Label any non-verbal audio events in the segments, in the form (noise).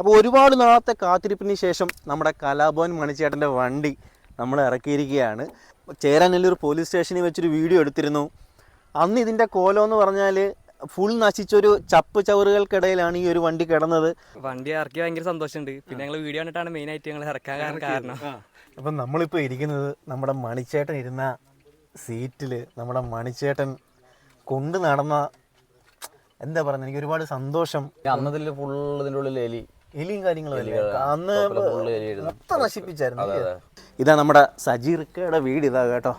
അപ്പോൾ ഒരുപാട് നാളത്തെ കാത്തിരിപ്പിന് ശേഷം നമ്മുടെ കലാഭവൻ മണിച്ചേട്ടന്റെ വണ്ടി നമ്മൾ ഇറക്കിയിരിക്കുകയാണ്. ചേരാനെല്ലൂർ പോലീസ് സ്റ്റേഷനിൽ വെച്ചൊരു വീഡിയോ എടുത്തിരുന്നു. അന്ന് ഇതിന്റെ കോലം എന്ന് പറഞ്ഞാൽ ഫുൾ നശിച്ചൊരു ചപ്പ് ചവറുകൾക്കിടയിലാണ് ഈ ഒരു വണ്ടി കിടന്നത്. വണ്ടി ഇറക്കി ഭയങ്കര സന്തോഷമുണ്ട്. പിന്നെ ഞങ്ങൾ വീഡിയോ കണ്ടിട്ടാണ് മെയിൻ ആയിട്ട് ഞങ്ങൾ ഇറക്കാൻ കാരണം. കാരണം അപ്പം നമ്മളിപ്പോൾ ഇരിക്കുന്നത് നമ്മുടെ മണിച്ചേട്ടൻ ഇരുന്ന സീറ്റിൽ നമ്മുടെ മണിച്ചേട്ടൻ കൊണ്ട് നടന്ന എന്താ പറയുന്നത്? എനിക്ക് ഒരുപാട് സന്തോഷം. അന്നതിൽ ഫുൾ ഇതിന്റെ ഉള്ളിൽ എലി. എലിയും കാര്യങ്ങളും അന്ന് മൊത്തം നശിപ്പിച്ചായിരുന്നു. ഇതാ നമ്മുടെ സജീർക്കയുടെ വീട് ഇതാ കേട്ടോ.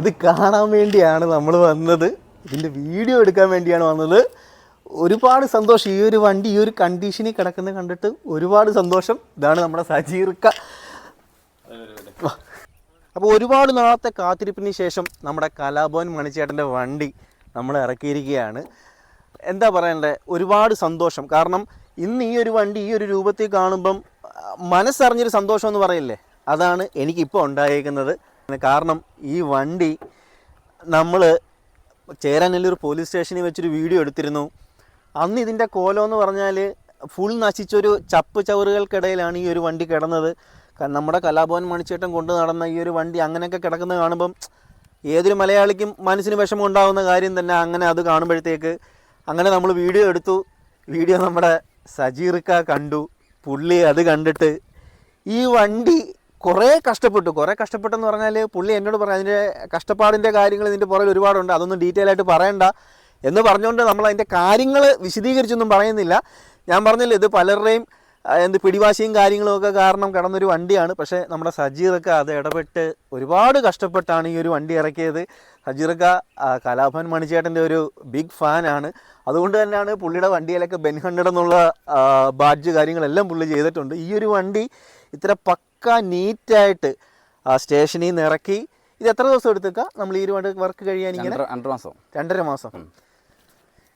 ഇത് കാണാൻ വേണ്ടിയാണ് നമ്മൾ വന്നത്. ഇതിന്റെ വീഡിയോ എടുക്കാൻ വേണ്ടിയാണ് വന്നത്. ഒരുപാട് സന്തോഷം. ഈ ഒരു വണ്ടി ഈ ഒരു കണ്ടീഷനിൽ കിടക്കുന്നത് കണ്ടിട്ട് ഒരുപാട് സന്തോഷം. ഇതാണ് നമ്മുടെ സജീർക്ക. അപ്പോൾ ഒരുപാട് നാളത്തെ കാത്തിരിപ്പിന് ശേഷം നമ്മുടെ കലാഭവൻ മണിച്ചേട്ടന്റെ വണ്ടി നമ്മൾ ഇറക്കിയിരിക്കുകയാണ്. എന്താ പറയണ്ടേ? ഒരുപാട് സന്തോഷം. കാരണം ഇന്ന് ഈ ഒരു വണ്ടി ഈ ഒരു രൂപത്തിൽ കാണുമ്പം മനസ്സറിഞ്ഞൊരു സന്തോഷം എന്ന് പറയില്ലേ? അതാണ് എനിക്കിപ്പോൾ ഉണ്ടായിരിക്കുന്നത് കാരണം ഈ വണ്ടി നമ്മൾ ചേരാനല്ലൂർ പോലീസ് സ്റ്റേഷനിൽ വെച്ചൊരു വീഡിയോ എടുത്തിരുന്നു. അന്ന് ഇതിന്റെ കോലം എന്ന് പറഞ്ഞാൽ ഫുൾ നശിച്ചൊരു ചപ്പ് ചവറുകൾക്കിടയിലാണ് ഈ ഒരു വണ്ടി കിടന്നത്. നമ്മുടെ കലാഭവൻ മണിച്ചേട്ടൻ കൊണ്ടു നടന്ന ഈ ഒരു വണ്ടി അങ്ങനെയൊക്കെ കിടക്കുന്നത് കാണുമ്പം ഏതൊരു മലയാളിക്കും മനസ്സിന് വിഷമം ഉണ്ടാകുന്ന കാര്യം തന്നെ അങ്ങനെ അത് കാണുമ്പോഴത്തേക്ക് അങ്ങനെ നമ്മൾ വീഡിയോ എടുത്തു. വീഡിയോ നമ്മുടെ സജീർക്ക കണ്ടു. പുള്ളി അത് കണ്ടിട്ട് ഈ വണ്ടി കുറേ കഷ്ടപ്പെട്ടു. കുറേ കഷ്ടപ്പെട്ടെന്ന് പറഞ്ഞാൽ പുള്ളി എന്നോട് പറഞ്ഞു അതിന്റെ കഷ്ടപ്പാടിന്റെ കാര്യങ്ങൾ ഇതിന്റെ പുറകിൽ ഒരുപാടുണ്ട്. അതൊന്നും ഡീറ്റെയിൽ ആയിട്ട് പറയണ്ട. എന്ന് പറഞ്ഞുകൊണ്ട് നമ്മൾ അതിന്റെ കാര്യങ്ങൾ വിശദീകരിച്ചൊന്നും പറയുന്നില്ല. ഞാൻ പറഞ്ഞില്ല ഇത് പലരുടെയും എന്ത് പിടിവാശിയും കാര്യങ്ങളും ഒക്കെ കാരണം കിടന്നൊരു വണ്ടിയാണ്. പക്ഷേ നമ്മുടെ സജീറക്ക അത് ഇടപെട്ട് ഒരുപാട് കഷ്ടപ്പെട്ടാണ് ഈ ഒരു വണ്ടി ഇറക്കിയത്. സജീറക്ക കലാഭൻ മണിച്ചേട്ടന്റെ ഒരു ബിഗ് ഫാനാണ് അതുകൊണ്ട് തന്നെയാണ് പുള്ളിയുടെ വണ്ടിയിലൊക്കെ ബെൻ ഹൺഡ്രഡ് എന്നുള്ള ബാഡ്ജ് കാര്യങ്ങളെല്ലാം പുള്ളി ചെയ്തിട്ടുണ്ട്. ഈ ഒരു വണ്ടി ഇത്ര പക്ക നീറ്റായിട്ട് ആ സ്റ്റേഷനിൽ നിന്ന് ഇറക്കി. ഇത് എത്ര ദിവസം എടുത്തേക്കാം? നമ്മൾ ഈ ഒരു വണ്ടി വർക്ക് കഴിയാൻ ഇങ്ങനെ? രണ്ടര മാസം. രണ്ടര മാസം.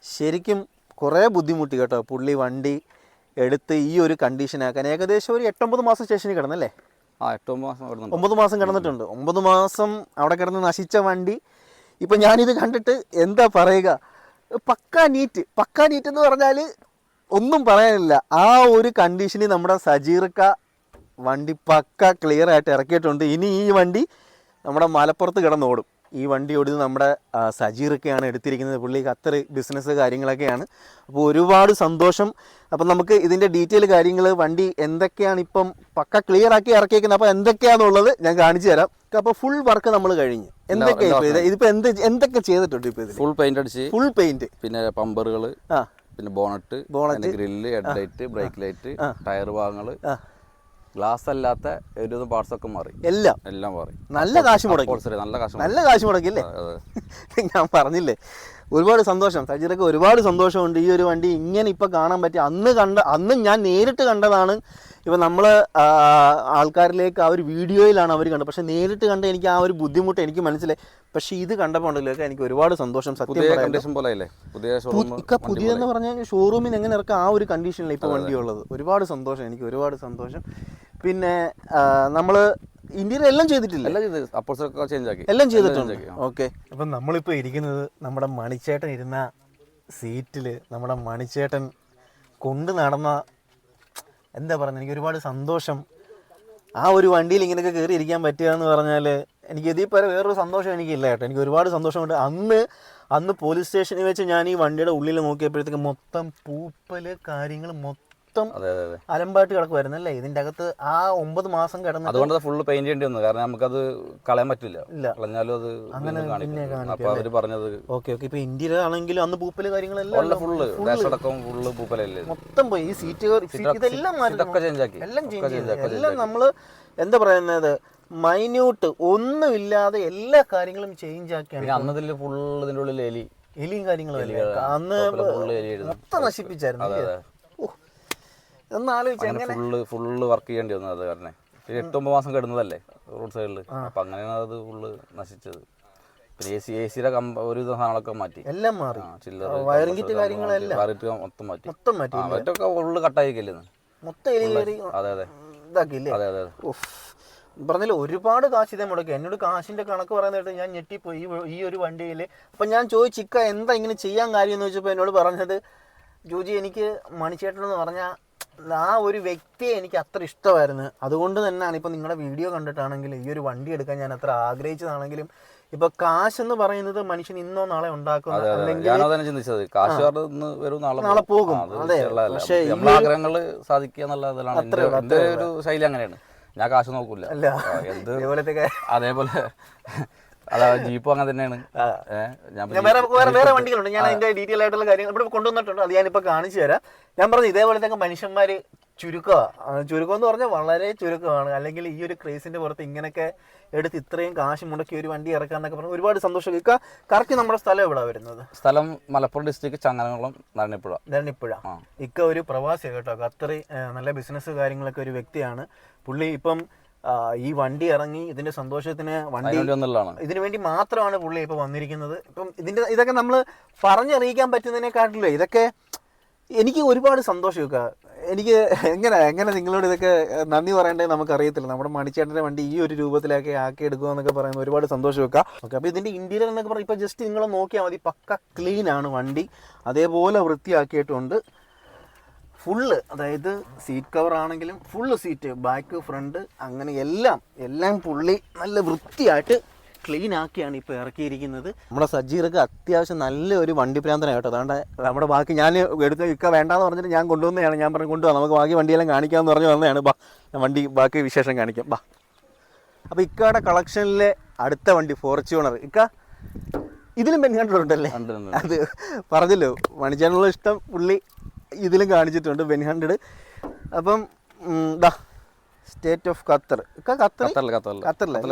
ശരിക്കും കുറേ ബുദ്ധിമുട്ടി കേട്ടോ പുള്ളി വണ്ടി എടുത്ത് ഈ ഒരു കണ്ടീഷനാക്കാൻ ഏകദേശം ഒരു എട്ടൊമ്പത് മാസം സ്റ്റേഷനിൽ കിടന്നല്ലേ? ആ എട്ടൊമ്പത് മാസം ഒമ്പത് മാസം കിടന്നിട്ടുണ്ട്. ഒമ്പത് മാസം അവിടെ കിടന്ന് നശിച്ച വണ്ടി. ഇപ്പം ഞാനിത് കണ്ടിട്ട് എന്താ പറയുക? പക്ക നീറ്റ്. പക്ക നീറ്റ് എന്ന് പറഞ്ഞാൽ ഒന്നും പറയാനില്ല. ആ ഒരു കണ്ടീഷനിൽ നമ്മുടെ സജീർക്ക വണ്ടി പക്ക ക്ലിയർ ആയിട്ട് ഇറക്കിയിട്ടുണ്ട്. ഇനി ഈ വണ്ടി നമ്മുടെ മലപ്പുറത്ത് കിടന്നോടും. ഈ വണ്ടി ഓടുന്നത് നമ്മുടെ സജീറൊക്കെയാണ് എടുത്തിരിക്കുന്നത്. പുള്ളി ഖത്തർ ബിസിനസ് കാര്യങ്ങളൊക്കെയാണ്. അപ്പോൾ ഒരുപാട് സന്തോഷം. അപ്പം നമുക്ക് ഇതിന്റെ ഡീറ്റെയിൽ കാര്യങ്ങൾ വണ്ടി എന്തൊക്കെയാണ് ഇപ്പം പക്ക ക്ലിയർ ആക്കി ഇറക്കിയേക്കുന്നത്. അപ്പോൾ എന്തൊക്കെയാണെന്നുള്ളത് ഞാൻ കാണിച്ചു തരാം. അപ്പോൾ ഫുൾ വർക്ക് നമ്മൾ കഴിഞ്ഞു. എന്തൊക്കെയാണ് ഇതിപ്പോൾ എന്ത് എന്തൊക്കെ ചെയ്തിട്ടുണ്ട് ഇപ്പോൾ ഫുൾ പെയിന്റ് അടിച്ച്. ഫുൾ പെയിന്റ് പിന്നെ പമ്പറുകൾ ആ. പിന്നെ bonnet bonnet. Grill head light brake light tyre ഭാഗങ്ങൾ ഗ്ലാസ് അല്ലാത്ത ഒരു പാർട്സ് ഒക്കെ മാറി. എല്ലാം. എല്ലാം മാറി. നല്ല കാശ് മുടക്കി. നല്ല കാശ് നല്ല കാശ് മുടക്കി അല്ലേ? (laughs) ഞാൻ പറഞ്ഞില്ലേ ഒരുപാട് സന്തോഷം. സജിറയ്ക്ക് ഒരുപാട് സന്തോഷമുണ്ട്. ഈ ഒരു വണ്ടി ഇങ്ങനെ ഇപ്പം കാണാൻ പറ്റി. അന്ന് കണ്ട അന്ന് ഞാൻ നേരിട്ട് കണ്ടതാണ്. ഇപ്പം നമ്മൾ ആൾക്കാരിലേക്ക് ആ ഒരു വീഡിയോയിലാണ് അവർ കണ്ടത്. പക്ഷെ നേരിട്ട് കണ്ട എനിക്ക് ആ ഒരു ബുദ്ധിമുട്ട് എനിക്ക് മനസ്സിലായി. പക്ഷെ ഇത് കണ്ടപ്പോൾ ഉണ്ടല്ലോ എനിക്ക് ഒരുപാട് സന്തോഷം സത്യം പോലെ അല്ലേ പുതിയ ഷോറൂം പുതിയതെന്ന് പറഞ്ഞാൽ ഷോറൂമിൽ എങ്ങനെ ഇറക്കാം ആ ഒരു കണ്ടീഷനിൽ ഇപ്പോൾ വണ്ടി ഉള്ളത് ഒരുപാട് സന്തോഷം എനിക്ക് ഒരുപാട് സന്തോഷം. പിന്നെ നമ്മൾ ഇന്ത്യയിൽ എല്ലാം ചെയ്തിട്ടില്ല? എല്ലാം ചെയ്ത് അപ്പോൾസറി ഒക്കെ ചേഞ്ച് ആക്കി. എല്ലാം ചെയ്തിട്ടുണ്ട്. ഓക്കെ. അപ്പം നമ്മളിപ്പോൾ ഇരിക്കുന്നത് നമ്മുടെ മണിച്ചേട്ടൻ ഇരുന്ന സീറ്റിൽ നമ്മുടെ മണിച്ചേട്ടൻ കൊണ്ട് നടന്ന എന്താ പറയുന്നത് എനിക്ക് ഒരുപാട് സന്തോഷം. ആ ഒരു വണ്ടിയിൽ ഇങ്ങനെയൊക്കെ കയറി ഇരിക്കാൻ പറ്റുക എന്ന് പറഞ്ഞാൽ എനിക്ക് ഇതിൽ പല വേറൊരു സന്തോഷം എനിക്കില്ല കേട്ടോ. എനിക്ക് ഒരുപാട് സന്തോഷമുണ്ട്. അന്ന് അന്ന് പോലീസ് സ്റ്റേഷനിൽ വെച്ച് ഞാൻ ഈ വണ്ടിയുടെ ഉള്ളിൽ നോക്കിയപ്പോഴത്തേക്ക് മൊത്തം പൂപ്പൽ കാര്യങ്ങൾ മൊത്തം അലമ്പായിട്ട് കിടക്കുമായിരുന്നു അല്ലേ? ഇതിന്റെ അകത്ത് ആ ഒമ്പത് മാസം കിടന്ന് അതുകൊണ്ട് ഫുള്ള് പെയിന്റ് ചെയ്യേണ്ടി വന്നു. കാരണം നമുക്കത് കളയാൻ പറ്റില്ല. കളഞ്ഞാലും അത് അങ്ങനെ അവർ പറഞ്ഞത് ഓക്കെ ഓക്കെ. ഇപ്പൊ ഇന്ത്യയിലാണെങ്കിലും അന്ന് പൂപ്പൽ കാര്യങ്ങളെല്ലാം ഫുള്ള് അടക്കം ഫുള്ള് പൂപ്പലല്ലേ. മൊത്തം പോയി. ഈ സീറ്റ് ഇതെല്ലാം ചേഞ്ച് ആക്കി. എല്ലാം ഒക്കെ ചേഞ്ച് ആക്കി, എല്ലാം നമ്മൾ എന്താ പറയുന്നത്? മൈന്യൂട്ട് ഒന്നുമില്ലാതെ എല്ലാ കാര്യങ്ങളും ചേഞ്ച് ആക്കിയാണ് അന്നതിൽ ഫുള്ള് ഇതിന്റെ ഉള്ളിൽ എലി. എലിയും കാര്യങ്ങളും അന്ന് മൊത്തം നശിപ്പിച്ചായിരുന്നു അതെ ഓ, അങ്ങനെ ഫുള്ള് ഫുള്ള് വർക്ക് ചെയ്യേണ്ടി വന്നത് അത് കാരണം. പിന്നെ എട്ട് ഒമ്പത് മാസം കിടന്നതല്ലേ റോഡ് സൈഡിൽ അപ്പൊ അങ്ങനെയാണ് അത് ഫുള്ള് നശിച്ചത്. പിന്നെ എ സി എ സിയുടെ ഒരു സാധനങ്ങളൊക്കെ മാറ്റി. എല്ലാം മാറി. ചില്ലറ വയറിംഗ് കിറ്റ് കാര്യങ്ങളെല്ലാം. വയറിട്ട് മൊത്തം മാറ്റി. മൊത്തം മാറ്റി മറ്റൊക്കെ ഫുള്ള് കട്ടായിക്കല്ലേ മൊത്തം അതെ അതെ. ഇതാക്കി അതെ അതെ. പറഞ്ഞില്ല ഒരുപാട് കാശ് ഇതേ മുടക്കി. എന്നോട് കാശിന്റെ കണക്ക് പറയുന്നത് ഞാൻ ഞെട്ടിപ്പോയി. ഈ ഒരു വണ്ടിയിൽ അപ്പം ഞാൻ ചോദിച്ചു ഇക്ക എന്താ ഇങ്ങനെ ചെയ്യാൻ കാര്യം? എന്ന് ചോദിച്ചപ്പോൾ എന്നോട് പറഞ്ഞത് ജോജി എനിക്ക് മണിച്ചേട്ടൻ എന്ന് പറഞ്ഞാൽ ആ ഒരു വ്യക്തിയെ എനിക്ക് അത്ര ഇഷ്ടമായിരുന്നു. അതുകൊണ്ട് തന്നെയാണ് ഇപ്പൊ നിങ്ങളുടെ വീഡിയോ കണ്ടിട്ടാണെങ്കിൽ ഈ ഒരു വണ്ടി എടുക്കാൻ ഞാൻ അത്ര ആഗ്രഹിച്ചതാണെങ്കിലും ഇപ്പൊ കാശ് എന്ന് പറയുന്നത് മനുഷ്യൻ ഇന്നോ നാളെ ഉണ്ടാക്കും നാളെ പോകും. അതെ. പക്ഷേ ആഗ്രഹങ്ങൾ സാധിക്കുക ഒരു ശൈലി അങ്ങനെയാണ്. ഞാൻ കാശ് നോക്കൂല. എന്ത് അതേപോലെ (laughs) അതാ ജീപ്പ് അങ്ങനെ തന്നെയാണ്. വേറെ വേറെ വേറെ വണ്ടികളുണ്ട്. ഞാൻ അതിന്റെ ഡീറ്റെയിൽ ആയിട്ടുള്ള കാര്യങ്ങൾ ഇവിടെ കൊണ്ടുവന്നിട്ടുണ്ട്. അത് ഞാനിപ്പോ കാണിച്ചു തരാം. ഞാൻ പറഞ്ഞു ഇതേപോലത്തെ മനുഷ്യന്മാർ ചുരുക്കമാണ് ചുരുക്കം എന്ന് പറഞ്ഞാൽ വളരെ ചുരുക്കമാണ്. അല്ലെങ്കിൽ ഈ ഒരു ക്രേസിന്റെ പുറത്ത് ഇങ്ങനെയൊക്കെ എടുത്ത് ഇത്രയും കാശ് മുടക്കി ഒരു വണ്ടി ഇറക്കാന്നൊക്കെ പറഞ്ഞാൽ ഒരുപാട് സന്തോഷം. ഇക്ക കറക്റ്റ് നമ്മുടെ സ്ഥലം എവിടെ വരുന്നത്? സ്ഥലം മലപ്പുറം ഡിസ്ട്രിക്ട് ചങ്ങനകുളം നരണിപ്പുഴ. ധരണിപ്പുഴ ആ. ഇക്ക ഒരു പ്രവാസി കേട്ടോ. ഖത്തറി നല്ല ബിസിനസ് കാര്യങ്ങളൊക്കെ ഒരു വ്യക്തിയാണ്. പുള്ളി ഇപ്പം ഈ വണ്ടി ഇറങ്ങി ഇതിന്റെ സന്തോഷത്തിന് വണ്ടി ഇതിനു വേണ്ടി മാത്രമാണ് പുള്ളി ഇപ്പൊ വന്നിരിക്കുന്നത്. ഇപ്പം ഇതിന്റെ ഇതൊക്കെ നമ്മൾ പറഞ്ഞറിയിക്കാൻ പറ്റുന്നതിനെക്കാട്ടിലും ഇതൊക്കെ എനിക്ക് ഒരുപാട് സന്തോഷമൊക്കെ എനിക്ക് എങ്ങനെ എങ്ങനെ നിങ്ങളോട് ഇതൊക്കെ നന്ദി പറയേണ്ടത് നമുക്ക് അറിയത്തില്ല നമ്മുടെ മണിച്ചേട്ടന്റെ വണ്ടി ഈ ഒരു രൂപത്തിലൊക്കെ ആക്കി എടുക്കുക എന്നൊക്കെ പറയുന്നത് ഒരുപാട് സന്തോഷമൊക്കെ ഓക്കെ അപ്പോൾ ഇതിന്റെ ഇന്റീരിയർ എന്നൊക്കെ പറയുമ്പോൾ ഇപ്പോൾ ജസ്റ്റ് നിങ്ങൾ നോക്കിയാൽ മതി. പക്ക ക്ലീൻ ആണ് വണ്ടി. അതേപോലെ വൃത്തിയാക്കിയിട്ടുണ്ട്. ഫുള്ള് അതായത് സീറ്റ് കവർ ആണെങ്കിലും ഫുള്ള് സീറ്റ് ബാക്ക് ഫ്രണ്ട് അങ്ങനെ എല്ലാം എല്ലാം പുള്ളി നല്ല വൃത്തിയായിട്ട് ക്ലീൻ ആക്കിയാണ് ഇപ്പോൾ ഇറക്കിയിരിക്കുന്നത്. നമ്മുടെ സജീർക്ക് അത്യാവശ്യം നല്ലൊരു വണ്ടി പ്രാന്തനാണ് കേട്ടോ. അതുകൊണ്ട് നമ്മുടെ ബാക്കി ഞാൻ എടുത്ത് ഇക്ക വേണ്ടാന്ന് പറഞ്ഞിട്ട് ഞാൻ കൊണ്ടുവന്നതാണ്. ഞാൻ പറഞ്ഞു കൊണ്ടുപോകാം നമുക്ക് ബാക്കി വണ്ടിയെല്ലാം കാണിക്കാമെന്ന് പറഞ്ഞു വന്നതാണ്. ബാ വണ്ടി ബാക്കി വിശേഷം കാണിക്കാം. ബാ. അപ്പോൾ ഇക്കയുടെ കളക്ഷനിലെ അടുത്ത വണ്ടി ഫോർച്യൂണർ ഇക്ക ഇതിലും ഉണ്ട്, അത് പറഞ്ഞല്ലോ മണിച്ചാനുള്ള ഇഷ്ടം പുള്ളി ഇതിലും കാണിച്ചിട്ടുണ്ട് ബെൻ ഹൺഡ്രഡ് അപ്പം ഇതാ ദാ സ്റ്റേറ്റ് ഓഫ് ഖത്തർ ഖത്തറിൽ? ഖത്തറിലെ ആണ്.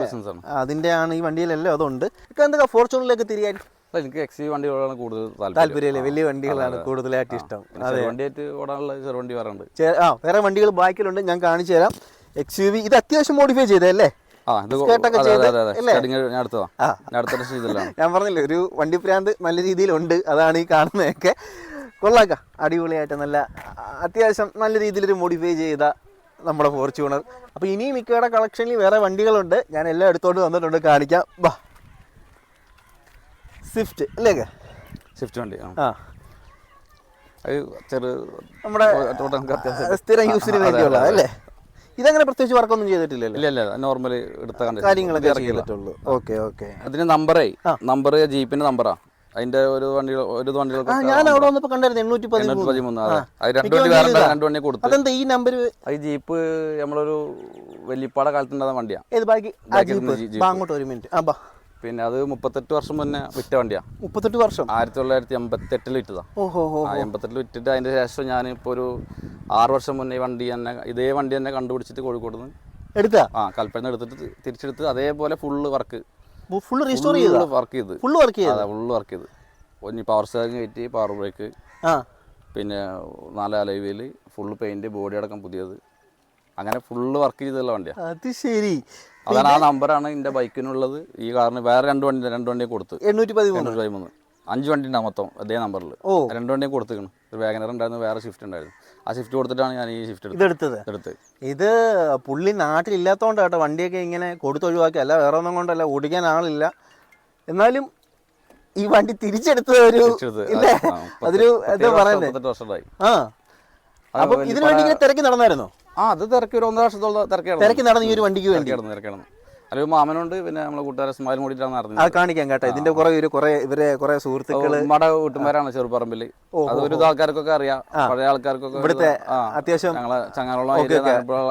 അതിന്റെ ആണ് ഈ വണ്ടിയിലല്ലോ അതുണ്ട്. ഇക്ക എന്താ ഫോർച്യൂണറിലേക്ക് തിരിയാൻ? അല്ല, എനിക്ക് എക്സ് വണ്ടികളാണ് കൂടുതൽ താല്പര്യം. വലിയ വണ്ടികളാണ് കൂടുതലായിട്ട് ഇഷ്ടം. പിന്നെ ചെറുവണ്ടിയായിട്ട് ഓടാനുള്ള ചെറുവണ്ടി ചെ- ആ വേറെ വണ്ടികൾ ബാക്കിലുണ്ട് ഞാൻ കാണിച്ചു തരാം. എക്സ് യു വി ഇത് അത്യാവശ്യം മോഡിഫൈ ചെയ്തല്ലേ (laughs) ഞാൻ പറഞ്ഞില്ലേ ഒരു വണ്ടി പ്രാന്ത് നല്ല രീതിയിലുണ്ട്. അതാണ് ഈ കാണുന്നതൊക്കെ. കൊള്ളാക്ക അടിപൊളിയായിട്ട് നല്ല അത്യാവശ്യം നല്ല രീതിയിലൊരു മോഡിഫൈ ചെയ്ത നമ്മുടെ ഫോർച്യൂണർ അപ്പോൾ ഇനിയും മിക്കയുടെ കളക്ഷനിൽ വേറെ വണ്ടികളുണ്ട്. ഞാൻ എല്ലാം എടുത്തോണ്ട് വന്നിട്ടുണ്ട് കാണിക്കാം. ബാ. സ്വിഫ്റ്റ് അല്ലേ സ്വിഫ്റ്റ് വണ്ടി ആ. ചെറു നമ്മുടെ സ്ഥിരം യൂസിന് വേണ്ടിയുള്ള അല്ലേ? ഇതങ്ങനെ പ്രത്യേകിച്ച് വർക്കൊന്നും ചെയ്തിട്ടില്ലല്ലോ? ഇല്ല ഇല്ല നോർമലി എടുത്ത കാര്യങ്ങളൊക്കെ ഇറക്കിയില്ല. ചെയ്തിട്ടുള്ളൂ. Okay okay. അതിന് നമ്പറേ. നമ്പർ ജീപ്പിന്റെ നമ്പറാ അതിന്റെ ഒരു വണ്ടി ഒരു വണ്ടി വണ്ടികൾക്ക് ഞാൻ അവിടെ വന്നപ്പോ കണ്ടായിരുന്നു എണ്ണൂറ്റി പതിമൂന്ന്. അതെ. രണ്ട് വണ്ടി വേറെ രണ്ട് വണ്ടി കൊടുത്തു. അതെന്താ ഈ നമ്പർ അത് ജീപ്പ് നമ്മളൊരു വലിയപ്പാട കാലത്തുണ്ടാകുന്ന വണ്ടിയാണ് ഏത് ബാക്കി അങ്ങോട്ട് ഒരു മിനിറ്റ്. ആ ബാ. പിന്നെ അത് മുപ്പത്തെട്ട് വർഷം മുന്നേ വിറ്റ വണ്ടിയാ. മുപ്പത്തെട്ട് വർഷം? ആയിരത്തി തൊള്ളായിരത്തി എൺപത്തി എട്ടിൽ വിറ്റതാ. ഓഹോ ഹോ ആ എൺപത്തെട്ടിൽ വിറ്റിട്ട് അതിന്റെ ശേഷം ഞാൻ ഇപ്പോൾ ഒരു ആറ് വർഷം മുന്നേ വണ്ടി തന്നെ ഇതേ വണ്ടി തന്നെ കണ്ടുപിടിച്ചിട്ട് കോഴിക്കോട് നിന്ന് എടുത്താ? ആ കൽപ്പന എടുത്തിട്ട് തിരിച്ചെടുത്ത് അതേപോലെ ഫുള്ള് വർക്ക് ഫുള്ള് റീസ്റ്റോർ ചെയ്താ വർക്ക് ചെയ്ത്. ഫുള്ള് വർക്ക് ചെയ്ത് ഫുള്ള് വർക്ക് ചെയ്ത്. ഒന്ന് പവർ സ്റ്റാറിങ് കയറ്റി പവർ ബ്രേക്ക് ആ. പിന്നെ നാല് അലൈവിയിൽ ഫുള്ള് പെയിന്റ് ബോഡി അടക്കം പുതിയത്. അങ്ങനെ ഫുള്ള് വർക്ക് ചെയ്തുള്ള വണ്ടിയാണ് അത് ശരി. അതാണ് ആ നമ്പറാണ് എന്റെ ബൈക്കിനുള്ളത് ഈ കാറിന് വേറെ രണ്ട് വണ്ടി രണ്ട് വണ്ടിയെ കൊടുത്ത്. എണ്ണൂറ്റി പതിമൂന്ന്. എണ്ണൂറ്റി പതിമൂന്ന്. അഞ്ച് വണ്ടി ഉണ്ടാവും മൊത്തം അതേ നമ്പറിൽ ഓ. രണ്ട് വണ്ടിയും കൊടുത്തിരിക്കണം. ഒരു വാഗനർ ഉണ്ടായിരുന്നു വേറെ ഷിഫ്റ്റ് ഉണ്ടായിരുന്നു. ആ ഷിഫ്റ്റ് കൊടുത്തിട്ടാണ് ഞാൻ ഈ ഷിഫ്റ്റ് എടുത്തത്. ഇതെടുത്തത്? എടുത്ത് ഇത് പുള്ളി നാട്ടിലില്ലാത്തതുകൊണ്ടാണ് കേട്ടോ വണ്ടിയൊക്കെ ഇങ്ങനെ കൊടുത്തൊഴിവാക്കി. അല്ല വേറെ ഒന്നും കൊണ്ടല്ല ഓടിക്കാൻ ആളില്ല. എന്നാലും ഈ വണ്ടി തിരിച്ചെടുത്തത് ഒരു. ഇല്ലേ? അതൊരു എന്താ പറയുന്നത് ആ. അപ്പം ഇതിനു വേണ്ടി ഇങ്ങനെ തിരക്കി നടന്നായിരുന്നോ? ആ അത് തിരക്കി ഒരു ഒന്നര വർഷത്തോളം തിരക്കി നടന്നു. തിരക്കി നടന്ന് ഈ ഒരു വണ്ടിക്ക് വേണ്ടി. കിടന്നു നടന്നു തിരക്കി നടന്നു അല്ലെങ്കിൽ മാമനുണ്ട് പിന്നെ നമ്മളെ കൂട്ടുകാരെ സ്മാലും കൂടിയിട്ടാണ് അത് നടന്നത് കാണിക്കാം കേട്ടോ. ഇതിന്റെ കുറെ ഒരു കുറെ ഇവരെ കുറെ സുഹൃത്തുക്കൾ. ഉമ്മയുടെ വീട്ടുമാരാണ് ചെറുപ്പറമ്പിൽ അത് ഒരു ആൾക്കാർക്കൊക്കെ അറിയാം. പഴയ ആൾക്കാർക്കൊക്കെ ഇവിടുത്തെ അത്യാവശ്യം ഞങ്ങളെ ചങ്ങാനുള്ള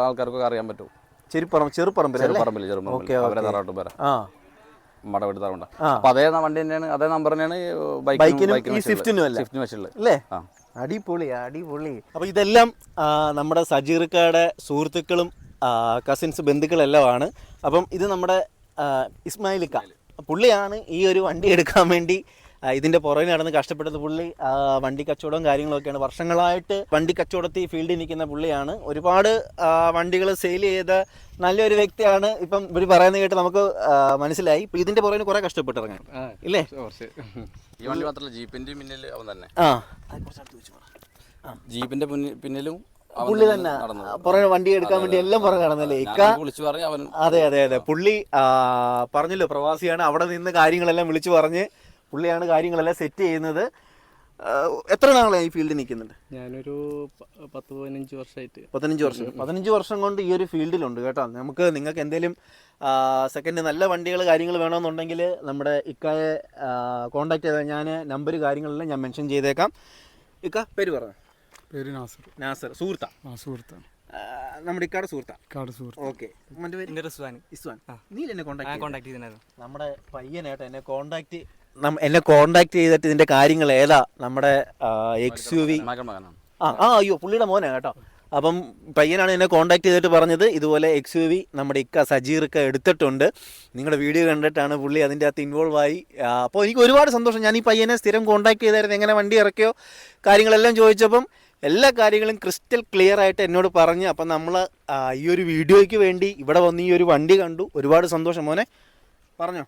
ആൾക്കാർക്കൊക്കെ അറിയാൻ പറ്റും. ചെറുപ്പറമ്പ് ചെറുപ്പറമ്പിൽ ചെറുപ്പറമ്പിൽ അവരെ തറവാട്ട് പേര. ആ. വീട് തറവാണ്ട അപ്പൊ അതേ വണ്ടി തന്നെയാണ് അതേ നമ്പർ തന്നെയാണ് ബൈക്കിനും സ്വിഫ്റ്റിനും അല്ലേ? അടിപൊളി അടിപൊളി. അപ്പൊ ഇതെല്ലാം നമ്മുടെ സജീർക്കയുടെ സുഹൃത്തുക്കളും കസിൻസ് ബന്ധുക്കളെല്ലാം ആണ് അപ്പം ഇത് നമ്മുടെ ഇസ്മായിലിക്ക. പുള്ളിയാണ് ഈ ഒരു വണ്ടി എടുക്കാൻ വേണ്ടി ഇതിന്റെ പുറകിൽ നടന്ന് കഷ്ടപ്പെട്ടത് പുള്ളി വണ്ടി കച്ചവടവും കാര്യങ്ങളൊക്കെയാണ്. വർഷങ്ങളായിട്ട് വണ്ടി കച്ചവടത്തിൽ ഫീൽഡിൽ നിൽക്കുന്ന പുള്ളിയാണ്. ഒരുപാട് വണ്ടികൾ സെയിൽ ചെയ്ത നല്ലൊരു വ്യക്തിയാണ്. ഇപ്പം ഇവർ പറയുന്നത് കേട്ട് നമുക്ക് മനസ്സിലായി. ഇപ്പം ഇതിന്റെ പുറകിൽ കുറേ കഷ്ടപ്പെട്ടിറങ്ങാൻ ഇല്ലേ? ഈ വണ്ടി മാത്രമല്ല ജീപ്പിന്റെ പിന്നിൽ അവൻ തന്നെ. ആ. ജീപ്പിന്റെ പിന്നിലും പുള്ളി തന്നെ. പുറകെ വണ്ടി എടുക്കാൻ വേണ്ടി എല്ലാം പുറകെ നടന്നല്ലേ? ഇക്ക പറഞ്ഞ് അതെ അതെ അതെ. പുള്ളി പറഞ്ഞല്ലോ പ്രവാസിയാണ്. അവിടെ നിന്ന് കാര്യങ്ങളെല്ലാം വിളിച്ചു പറഞ്ഞ് പുള്ളിയാണ് കാര്യങ്ങളെല്ലാം സെറ്റ് ചെയ്യുന്നത്. എത്ര നാളായി ഈ ഫീൽഡിൽ നിൽക്കുന്നുണ്ട്? ഞാനൊരു പത്ത് പതിനഞ്ച് വർഷമായിട്ട് പതിനഞ്ച് വർഷം. പതിനഞ്ച് വർഷം കൊണ്ട് ഈ ഒരു ഫീൽഡിലുണ്ട് കേട്ടോ. നമുക്ക് നിങ്ങൾക്ക് എന്തെങ്കിലും സെക്കൻഡ് നല്ല വണ്ടികൾ കാര്യങ്ങൾ വേണമെന്നുണ്ടെങ്കിൽ നമ്മുടെ ഇക്കയെ കോണ്ടാക്ട് ചെയ്താൽ ഞാൻ നമ്പർ കാര്യങ്ങളെല്ലാം ഞാൻ മെൻഷൻ ചെയ്തേക്കാം. ഇക്ക പേര് പറ. പേര് നാസർ. നാസർ സുഹൃത്താ? ആ സുഹൃത്താണ് നമ്മുടെ ഇക്കാട് സുഹൃത്താ? കാട് സുഹൃത്ത്. ഓക്കെ. ഇസ്വാൻ. നീ എന്നെ കോൺടാക്ട് ചെയ്തിട്ടുണ്ടായിരുന്നു. നമ്മുടെ പയ്യനായിട്ട് എന്നെ കോണ്ടാക്ട് എന്നെ കോണ്ടാക്ട് ചെയ്തിട്ട് ഇതിന്റെ കാര്യങ്ങൾ ഏതാ? നമ്മുടെ എക്സ് യു വി ആ ആ അയ്യോ പുള്ളിയുടെ മോനാ കേട്ടോ. അപ്പം പയ്യനാണ് എന്നെ കോണ്ടാക്ട് ചെയ്തിട്ട് പറഞ്ഞത്. ഇതുപോലെ എക്സ് യു വി നമ്മുടെ ഇക്ക സജീർക്ക എടുത്തിട്ടുണ്ട്. നിങ്ങളുടെ വീഡിയോ കണ്ടിട്ടാണ് പുള്ളി അതിന്റെ അകത്ത് ഇൻവോൾവ് ആയി. അപ്പോൾ എനിക്ക് ഒരുപാട് സന്തോഷം. ഞാൻ ഈ പയ്യനെ സ്ഥിരം കോണ്ടാക്ട് ചെയ്തായിരുന്നു. എങ്ങനെ വണ്ടി ഇറക്കിയോ കാര്യങ്ങളെല്ലാം ചോദിച്ചപ്പം എല്ലാ കാര്യങ്ങളും ക്രിസ്റ്റൽ ക്ലിയർ ആയിട്ട് എന്നോട് പറഞ്ഞ് അപ്പം നമ്മൾ ഈ ഒരു വീഡിയോയ്ക്ക് വേണ്ടി ഇവിടെ വന്ന് ഈ ഒരു വണ്ടി കണ്ടു. ഒരുപാട് സന്തോഷം മോനെ. പറഞ്ഞോ.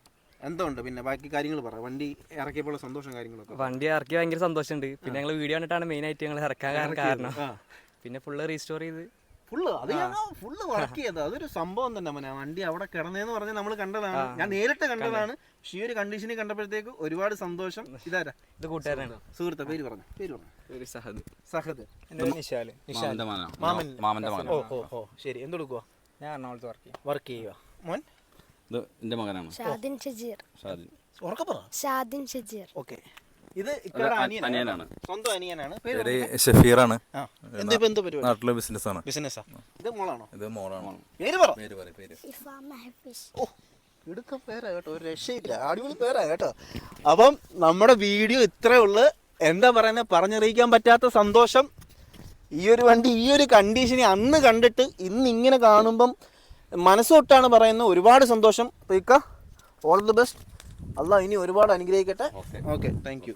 എന്തുണ്ട് പിന്നെ ബാക്കി കാര്യങ്ങൾ പറ. വണ്ടി ഇറക്കിയപ്പോൾ സന്തോഷം കാര്യങ്ങളൊക്കെ വണ്ടി ഇറക്കി ഭയങ്കര സന്തോഷമുണ്ട്. പിന്നെ ഞങ്ങൾ വീഡിയോ കണ്ടിട്ടാണ് മെയിൻ ആയിട്ട് ഞങ്ങൾ ഇറക്കാൻ കാരണം. കാരണം പിന്നെ ഫുള്ള് റീസ്റ്റോർ ചെയ്ത്. ഫുള്ള്. അത് ഞാൻ ഫുള്ള് വർക്ക് ചെയ്തത്. അതൊരു സംഭവം തന്നെ മോനെ. വണ്ടി അവിടെ കിടന്നേന്ന് പറഞ്ഞ് നമ്മൾ കണ്ടതാണ്. ഞാൻ നേരിട്ട് കണ്ടതാണ്. പക്ഷേ ഈ ഒരു കണ്ടീഷനിൽ കണ്ടപ്പോഴത്തേക്ക് ഒരുപാട് സന്തോഷം. ഇതാരാ? ഇത് കൂട്ടുകാരാണ് സുഹൃത്ത്. പേര് പറഞ്ഞു. പേര് പറഞ്ഞു. സഹദ്. സഹദ്. നിശാൽ. മാമൻ. മാമന്റെ ഓ മകനാണ് ഓ ഓ ശരി. എന്തെടുക്കുക ഞാൻ എറണാകുളത്ത് വർക്ക് ചെയ്യും വർക്ക് ചെയ്യുക മോൻ? ഇത് എന്റെ മകനാണ്. ഷാദിൻ ഷജീർ. ഷാജി ഉറക്കെ പറ. ഷാദിൻ ഷജീർ. ഓക്കെ. ഇത് അനിയനാണ്. സ്വന്തം അനിയനാണ്. പേര് ഷഫീറാണ്. നാട്ടിലെ ബിസിനസ്സാണ് ബിസിനസ്സാ ഇത് മോളാണോ? ഇത് മോളാണ്. പേര് പറ. പേര് പറ പേര്. ഓ ഇടുക്ക പേരാ കേട്ടോ. ഒരു രക്ഷയില്ല. അടിപൊളി പേരാ കേട്ടോ. അപ്പം നമ്മുടെ വീഡിയോ ഇത്രേ ഉള്ളു. എന്താ പറയുന്നത് പറഞ്ഞറിയിക്കാൻ പറ്റാത്ത സന്തോഷം. ഈ ഒരു വണ്ടി ഈ ഒരു കണ്ടീഷനെ അന്ന് കണ്ടിട്ട് ഇന്ന് ഇങ്ങനെ കാണുമ്പം മനസ്സൊട്ടാണ് പറയുന്നത് ഒരുപാട് സന്തോഷം. ഇക്ക ഓൾ ദി ബെസ്റ്റ് അല്ല ഇനി ഒരുപാട് അനുഗ്രഹിക്കട്ടെ. ഓക്കെ. Thank you